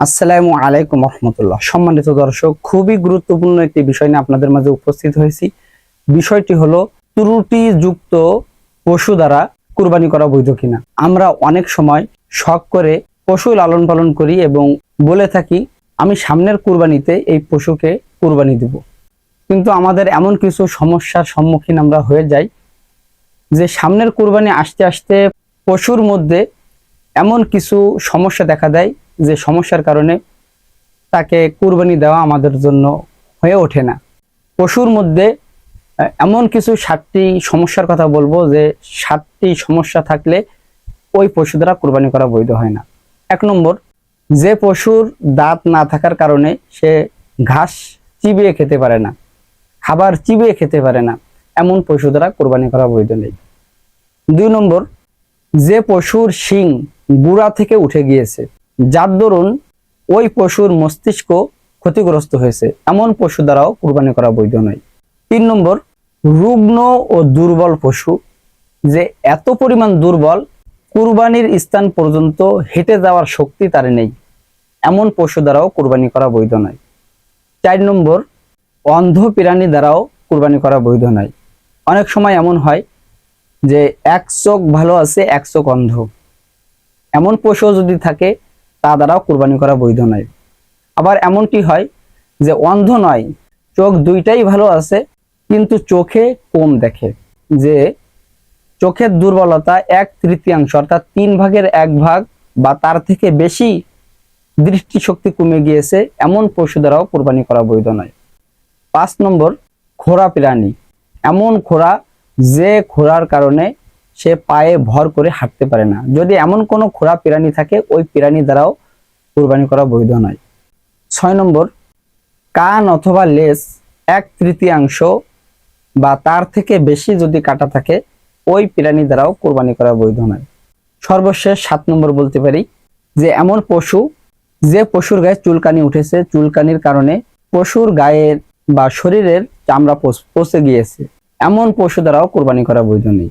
আসসালামু আলাইকুম রহমতুল্লাহ। সম্মানিত দর্শক, খুবই গুরুত্বপূর্ণ একটি বিষয় নিয়ে আপনাদের মাঝে উপস্থিত হয়েছি। বিষয়টি হলো, ত্রুটিযুক্ত পশু দ্বারা কুরবানি করা বৈধ কিনা। আমরা অনেক সময় শখ করে পশু লালন পালন করি এবং বলে থাকি, আমি সামনের কুরবানিতে এই পশুকে কুরবানি দিব। কিন্তু আমাদের এমন কিছু সমস্যার সম্মুখীন আমরা হয়ে যাই, যে সামনের কুরবানি আসতে আসতে পশুর মধ্যে এমন কিছু সমস্যা দেখা দেয় যে সমস্যার কারণে তাকে কুরবানি দেওয়া আমাদের জন্য হয়ে ওঠে না। পশুর মধ্যে এমন কিছু সাতটি সমস্যার কথা বলব যে সাতটি সমস্যা থাকলে ওই পশু দ্বারা কুরবানি করা বৈধ হয় না। এক নম্বর, যে পশুর দাঁত না থাকার কারণে সে ঘাস চিবিয়ে খেতে পারে না, খাবার চিবিয়ে খেতে পারে না, এমন পশু দ্বারা কোরবানি করা বৈধ নেই। দুই নম্বর, যে পশুর শিং গুড়া থেকে উঠে গিয়েছে যার দরুন ওই পশুর মস্তিষ্ক ক্ষতিগ্রস্ত হয়েছে। এমন পশু দ্বারাও কুরবানি করা বৈধ নয়। তিন নম্বর, রুগ্ন ও দুর্বল পশু। যে এত পরিমাণ দুর্বল, কুরবানির স্থান পর্যন্ত হেঁটে যাওয়ার শক্তি তার নেই। এমন পশু দ্বারাও কুরবানি করা বৈধ নয়। চার নম্বর, অন্ধ প্রাণী দ্বারাও কুরবানি করা বৈধ নয়। অনেক সময় এমন হয় যে এক চোখ ভালো আছে, এক চোখ অন্ধ। এমন পশু যদি থাকে তা দ্বারাও কুরবানি করা বৈধ নয়। আবার এমনটি হয় যে অন্ধ নয়, চোখ দুইটাই ভালো আছে, কিন্তু চোখে কম দেখে। যে চোখের দুর্বলতা এক তৃতীয়াংশ, অর্থাৎ তিন ভাগের এক ভাগ বা তার থেকে বেশি দৃষ্টিশক্তি কমে গিয়েছে, এমন পশু দ্বারাও কোরবানি করা বৈধ নয়। পাঁচ নম্বর খোরা প্রাণী। এমন খোরা যে খোরার কারণে সে পায়ে ভর করে হাঁটতে পারে না। যদি এমন কোনো খোড়া প্রাণী থাকে, ওই প্রাণী দ্বারাও কোরবানি করা বৈধ নয়। ছয় নম্বর, কান অথবা লেজ এক তৃতীয়াংশ বা তার থেকে বেশি যদি কাটা থাকে, ওই প্রাণী দ্বারাও কোরবানি করা বৈধ নয়। সর্বশেষ সাত নম্বর বলতে পারি যে, এমন পশু, যে পশুর গায়ে চুলকানি উঠেছে, চুলকানির কারণে পশুর গায়ের বা শরীরের চামড়া পচে গিয়েছে। এমন পশু দ্বারাও কোরবানি করা বৈধ নেই।